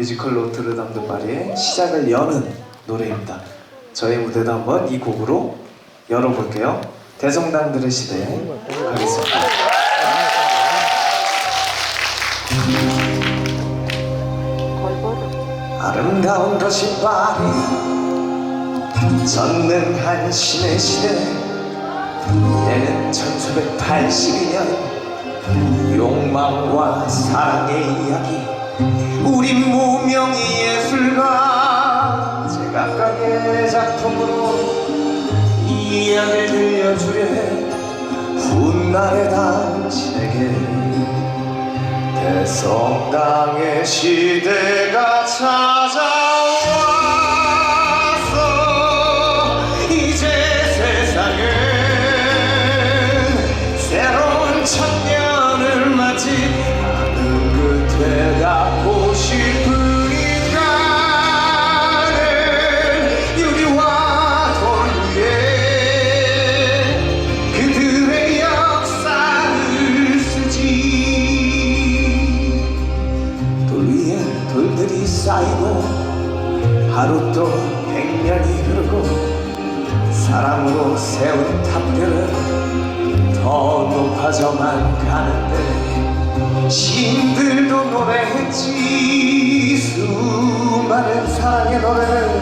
뮤지컬 노트르담드 파리의 시작을 여는 노래입니다. 저희 무대도 한번 이 곡으로 열어볼게요. 대성당들의 시대 가겠습니다. 아름다운 도시 파리 전능한 신의 시대 때는 1982년 욕망과 사랑의 이야기 우리 무명의 예술가. 제각각의 작품으로 이 이야기를 들려주려 훗날의 당신에게 대성당의 시대가 찾아 쌓이고 하루 또 백년이 흐르고 사랑으로 세운 탑들은 더 높아져만 가는데 시인들도 노래했지. 수많은 사랑의 노래를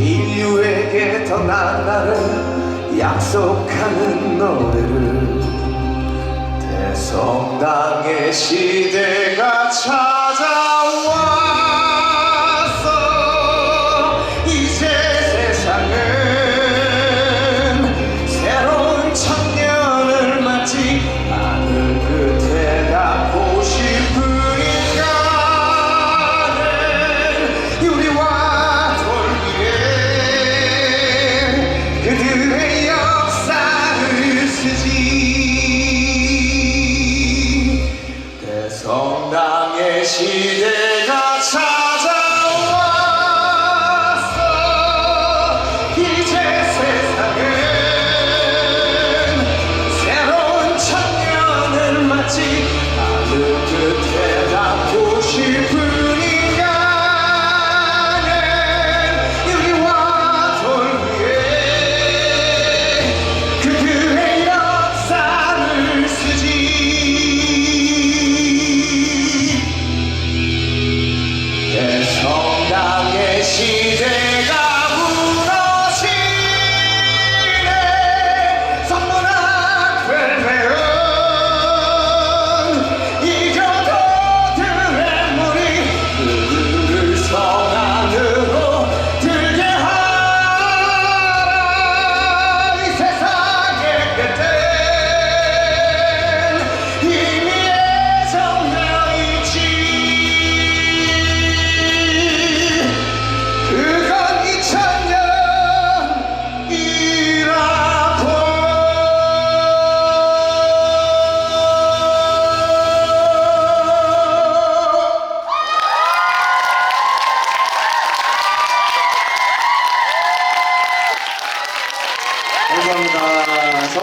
인류에게 더 나은 날을 약속하는 노래를 대성당의 시대가 찾 대성 대성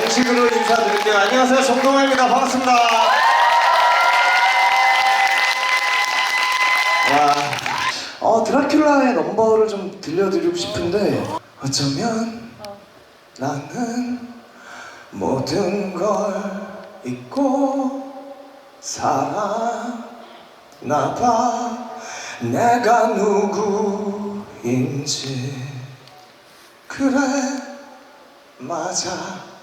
정식으로 인사드릴게요. 안녕하세요. 정동아입니다. 반갑습니다. 와, 어, 드라큘라의 넘버를 좀 들려드리고 싶은데 어쩌면 나는 모든 걸 잊고 살아나봐 내가 누구인지 그래 맞아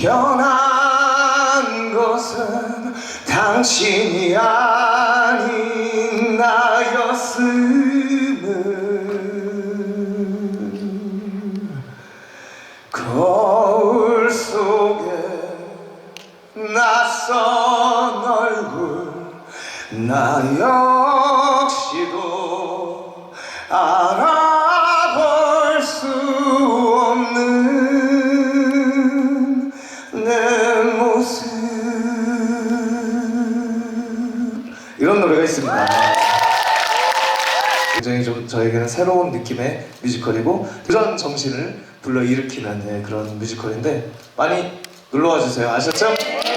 변한 것은 당신이 아닌 나였음을 거울 속에 낯선 얼굴 나 역시도 알아 저에게는 새로운 느낌의 뮤지컬이고 그런 정신을 불러일으키는 네, 그런 뮤지컬인데 많이 놀러와 주세요. 아셨죠?